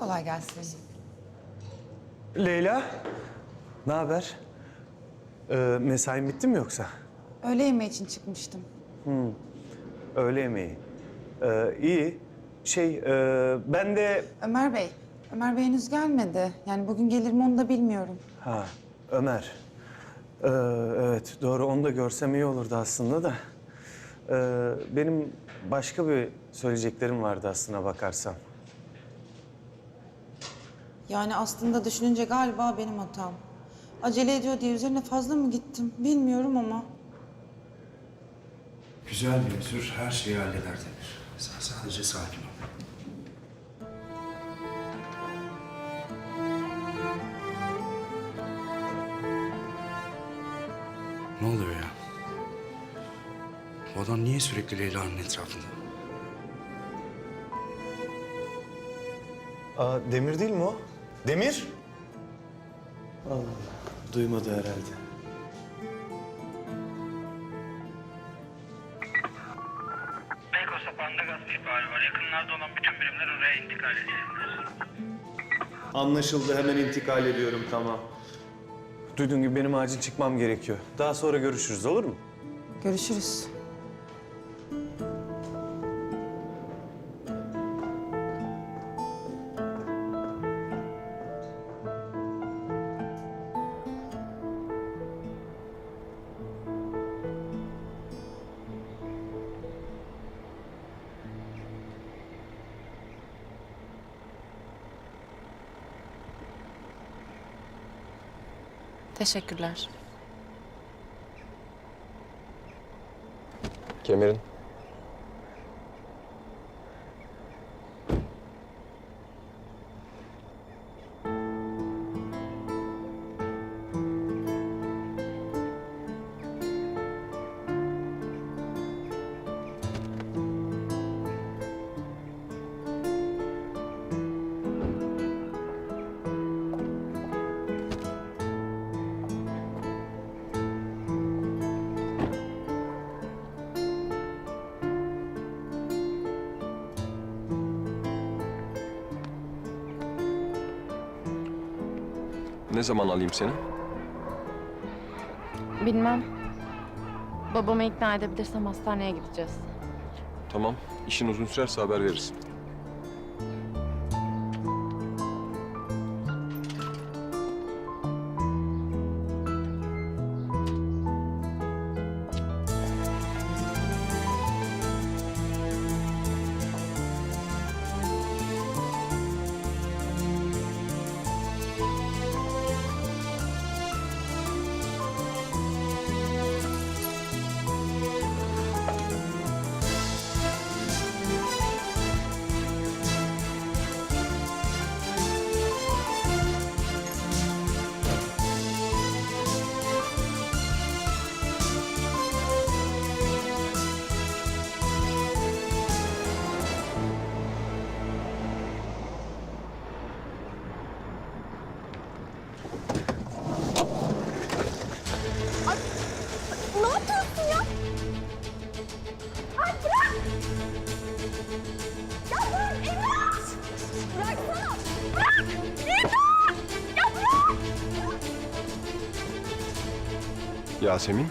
Kolay gelsin. Leyla, ne haber? Ee, mesain bitti mi yoksa? Öğle yemeği için çıkmıştım. Öğle yemeği. Ee, iyi. Şey, e, ben de... Ömer Bey, Ömer Bey henüz gelmedi. Yani bugün gelir mi onu da bilmiyorum. Ha, Ömer. Ee, evet, doğru. Onu da görsem iyi olurdu aslında da. Ee, benim başka bir söyleyeceklerim vardı aslına bakarsan. Yani aslında düşününce galiba benim hatam. Acele ediyor diye üzerine fazla mı gittim bilmiyorum ama. Güzel bir özür her şeyi halleder Demir. Sen sadece sakin ol. Ne oluyor ya? Bu adam niye sürekli Leyla'nın etrafında? Aa, Demir değil mi o? Demir? Allah duymadı herhalde. Beykoz Sapağı'nda gaz ihbari var. Yakınlarda olan bütün birimler oraya intikal. Anlaşıldı, hemen intikal ediyorum, tamam. Duyduğun gibi benim acil çıkmam gerekiyor. Daha sonra görüşürüz, olur mu? Görüşürüz. Teşekkürler. Kemerin. Ne zaman alayım seni? Bilmem. Babamı ikna edebilirsem hastaneye gideceğiz. Tamam. İşin uzun sürerse haber verirsin. Yasemin.